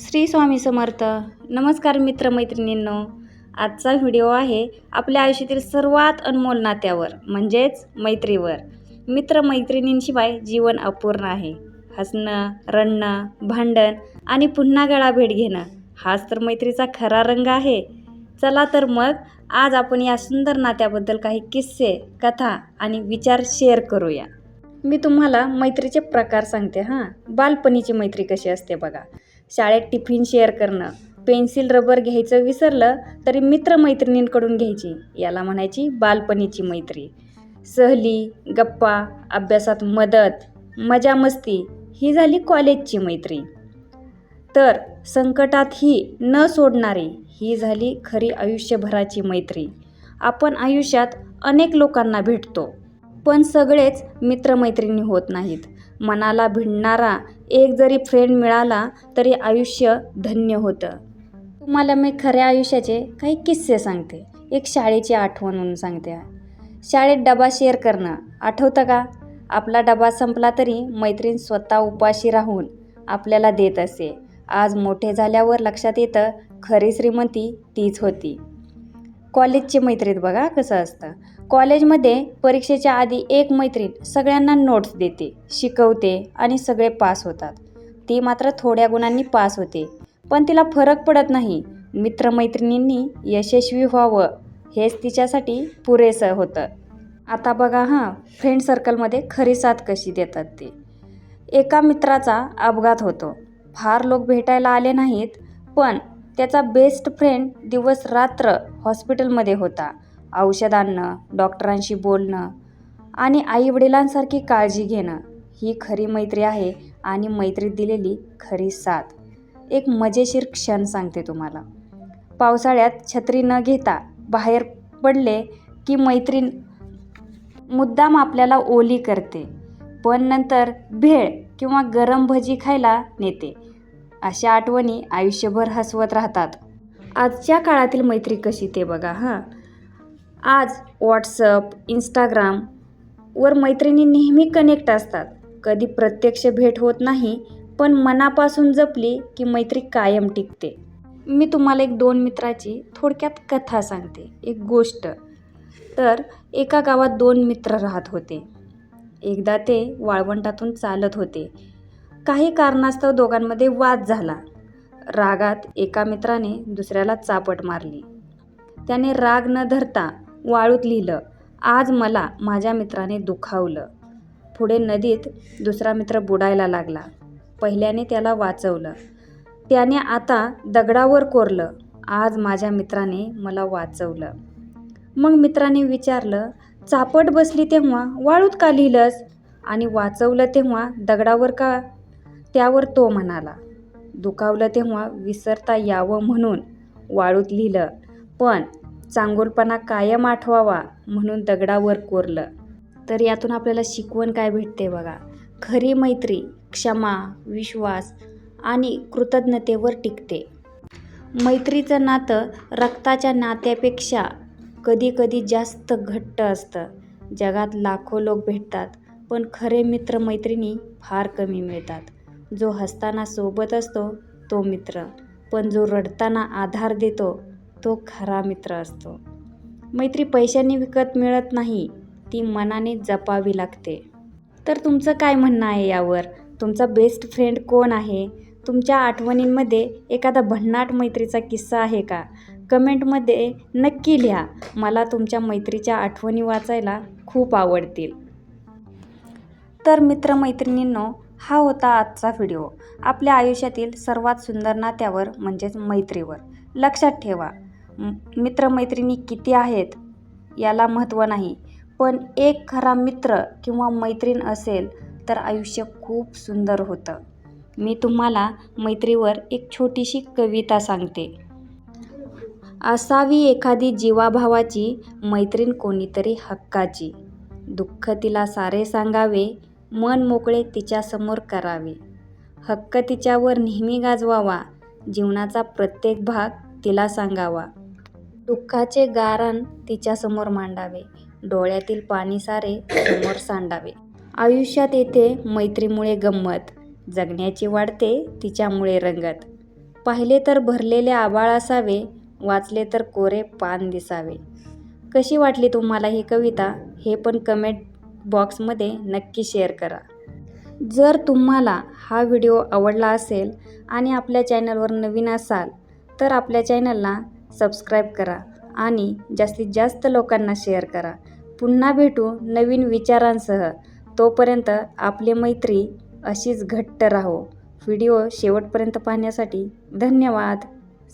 श्री स्वामी समर्थ. नमस्कार मित्रमैत्रिणींनो. आजचा व्हिडिओ आहे आपल्या आयुष्यातील सर्वात अनमोल नात्यावर म्हणजेच मैत्रीवर. मित्रमैत्रिणींशिवाय जीवन अपूर्ण आहे. हसणं रडणं भांडण आणि पुन्हा गळा भेट घेणं हाच तर मैत्रीचा खरा रंग आहे. चला तर मग आज आपण या सुंदर नात्याबद्दल काही किस्से कथा आणि विचार शेअर करूया. मी तुम्हाला मैत्रीचे प्रकार सांगते हां. बालपणीची मैत्री कशी असते बघा. शाळेत टिफिन शेअर करणं पेन्सिल रबर घ्यायचं विसरलं तरी मित्रमैत्रिणींकडून घ्यायची याला म्हणायची बालपणीची मैत्री. सहली गप्पा अभ्यासात मदत मजा मस्ती ही झाली कॉलेजची मैत्री. तर संकटातही न सोडणारी ही झाली खरी आयुष्यभराची मैत्री. आपण आयुष्यात अनेक लोकांना भेटतो पण सगळेच मित्रमैत्रिणी होत नाहीत. मनाला भिडणारा एक जरी फ्रेंड मिळाला तरी आयुष्य धन्य होतं. तुम्हाला मी खऱ्या आयुष्याचे काही किस्से सांगते. एक शाळेची आठवण म्हणून सांगते. शाळेत डबा शेअर करणं आठवतं का? आपला डबा संपला तरी मैत्रीण स्वतः उपाशी राहून आपल्याला देत असे. आज मोठे झाल्यावर लक्षात येतं खरी श्रीमंती तीच होती. कॉलेजचे मैत्रीत बघा कसं असतं. कॉलेजमध्ये परीक्षेच्या आधी एक मैत्रीण सगळ्यांना नोट्स देते शिकवते आणि सगळे पास होतात. ती मात्र थोड्या गुणांनी पास होते. पण तिला फरक पडत नाही. मित्रमैत्रिणींनी यशस्वी व्हावं हेच तिच्यासाठी पुरेसं होतं. आता बघा हां फ्रेंड सर्कलमध्ये खरी साथ कशी देतात ते. एका मित्राचा अपघात होतो. फार लोक भेटायला आले नाहीत पण त्याचा बेस्ट फ्रेंड दिवस रात्र हॉस्पिटलमध्ये होता. औषध आणणं डॉक्टरांशी बोलणं आणि आईवडिलांसारखी काळजी घेणं ही खरी मैत्री आहे आणि मैत्रीत दिलेली खरी साथ. एक मजेशीर क्षण सांगते तुम्हाला. पावसाळ्यात छत्री न घेता बाहेर पडले की मैत्रीण मुद्दाम आपल्याला ओली करते. पण नंतर भेळ किंवा गरम भजी खायला नेते. अशा आठवणी आयुष्यभर हसवत राहतात. आजच्या काळातील मैत्री कशी ते बघा हां? आज व्हॉट्सअप इंस्टाग्राम वर मैत्रिणी नेहमी कनेक्ट असतात. कधी प्रत्यक्ष भेट होत नाही पण मनापासून जपली की मैत्री कायम टिकते. मी तुम्हाला एक दोन मित्राची थोडक्यात कथा सांगते. एक गोष्ट. तर एका गावात दोन मित्र राहत होते. एकदा ते वाळवंटातून चालत होते. काही कारणास्तव दोघांमध्ये वाद झाला. रागात एका मित्राने दुसऱ्याला चापट मारली. त्याने राग न धरता वाळूत लिहिलं आज मला माझ्या मित्राने दुखावलं. पुढे नदीत दुसरा मित्र बुडायला लागला. पहिल्याने त्याला वाचवलं. त्याने आता दगडावर कोरलं आज माझ्या मित्राने मला वाचवलं. मग मित्राने विचारलं चापट बसली तेव्हा? वाळूत का लिहिलंस? आणि वाचवलं तेव्हा दगडावर का त्यावर तो म्हणाला दुखावलं तेव्हा विसरता यावं म्हणून वाळूत लिहिलं पण चांगुलपणा कायम आठवावा म्हणून दगडावर कोरलं. तर यातून आपल्याला शिकवण काय भेटते बघा. खरी मैत्री क्षमा विश्वास आणि कृतज्ञतेवर टिकते. मैत्रीचं नातं रक्ताच्या नात्यापेक्षा कधीकधी जास्त घट्ट असतं. जगात लाखो लोक भेटतात पण खरे मित्र मैत्रिणी फार कमी मिळतात. जो हसताना सोबत असतो तो मित्र. पण जो रडताना आधार देतो तो खरा मित्र असतो. मैत्री पैशाने विकत मिळत नाही ती मनाने जपावी लागते. तर तुमचं काय म्हणणं आहे यावर? तुमचा बेस्ट फ्रेंड कोण आहे? तुमच्या आठवणींमध्ये एखादा भन्नाट मैत्रीचा किस्सा आहे का? कमेंटमध्ये नक्की लिहा. मला तुमच्या मैत्रीच्या आठवणी वाचायला खूप आवडतील. तर मित्रमैत्रिणींनो हा होता आजचा व्हिडिओ. आपल्या आयुष्यातील सर्वात सुंदर नात्यावर म्हणजेच मैत्रीवर. लक्षात ठेवा मित्रमैत्रिणी किती आहेत याला महत्त्व नाही. पण एक खरा मित्र किंवा मैत्रीण असेल तर आयुष्य खूप सुंदर होतं. मी तुम्हाला मैत्रीवर एक छोटीशी कविता सांगते. असावी एखादी जीवाभावाची मैत्रीण कोणीतरी हक्काची. दुःख तिला सारे सांगावे मन मोकळे तिच्यासमोर करावे. हक्क तिच्यावर नेहमी गाजवावा. जीवनाचा प्रत्येक भाग तिला सांगावा. दुःखाचे गारण तिच्यासमोर मांडावे. डोळ्यातील पाणी सारे समोर सांडावे. आयुष्यात येते मैत्रीमुळे गंमत जगण्याची वाढते तिच्यामुळे रंगत. पाहिले तर भरलेले आबाळ असावे वाचले तर कोरे पान दिसावे. कशी वाटली तुम्हाला ही कविता? हे पण कमेंट बॉक्समध्ये नक्की शेअर करा. जर तुम्हाला हा व्हिडिओ आवडला असेल आणि आपल्या चॅनलवर नवीन असाल तर आपल्या चॅनलला सबस्क्राईब करा आणि जास्तीत जास्त लोकांना शेअर करा. पुन्हा भेटू नवीन विचारांसह. तोपर्यंत आपली मैत्री अशीच घट्ट राहो. व्हिडिओ शेवटपर्यंत पाहण्यासाठी धन्यवाद.